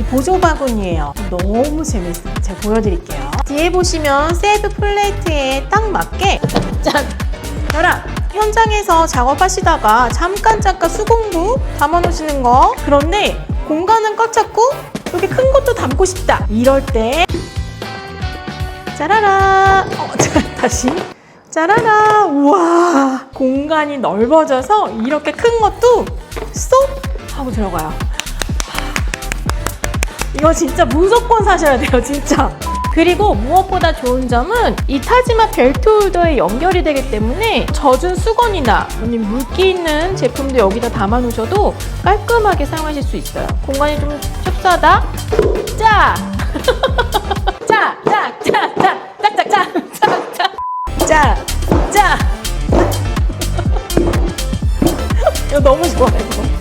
이 보조 바구니예요. 너무 재밌어요. 제가 보여드릴게요. 뒤에 보시면 세이브 플레이트에 딱 맞게 짠! 열아! 현장에서 작업하시다가 잠깐 잠깐 수공구 담아놓으시는 거 그런데 공간은 꽉 찼고 이렇게 큰 것도 담고 싶다 이럴 때 짜라라 어, 자, 다시 짜라라 우와 공간이 넓어져서 이렇게 큰 것도 쏙 하고 들어가요 이거 진짜 무조건 사셔야 돼요 진짜 그리고 무엇보다 좋은 점은 이 타지마 벨트 홀더에 연결이 되기 때문에 젖은 수건이나 물기 있는 제품도 여기다 담아 놓으셔도 깔끔하게 사용하실 수 있어요 공간이 좀 협소하다 짜! 짜! 짜! 짜! 짜! 짝짝짝! 짝짝! 짜! 짜! 이거 너무 좋아요 이거.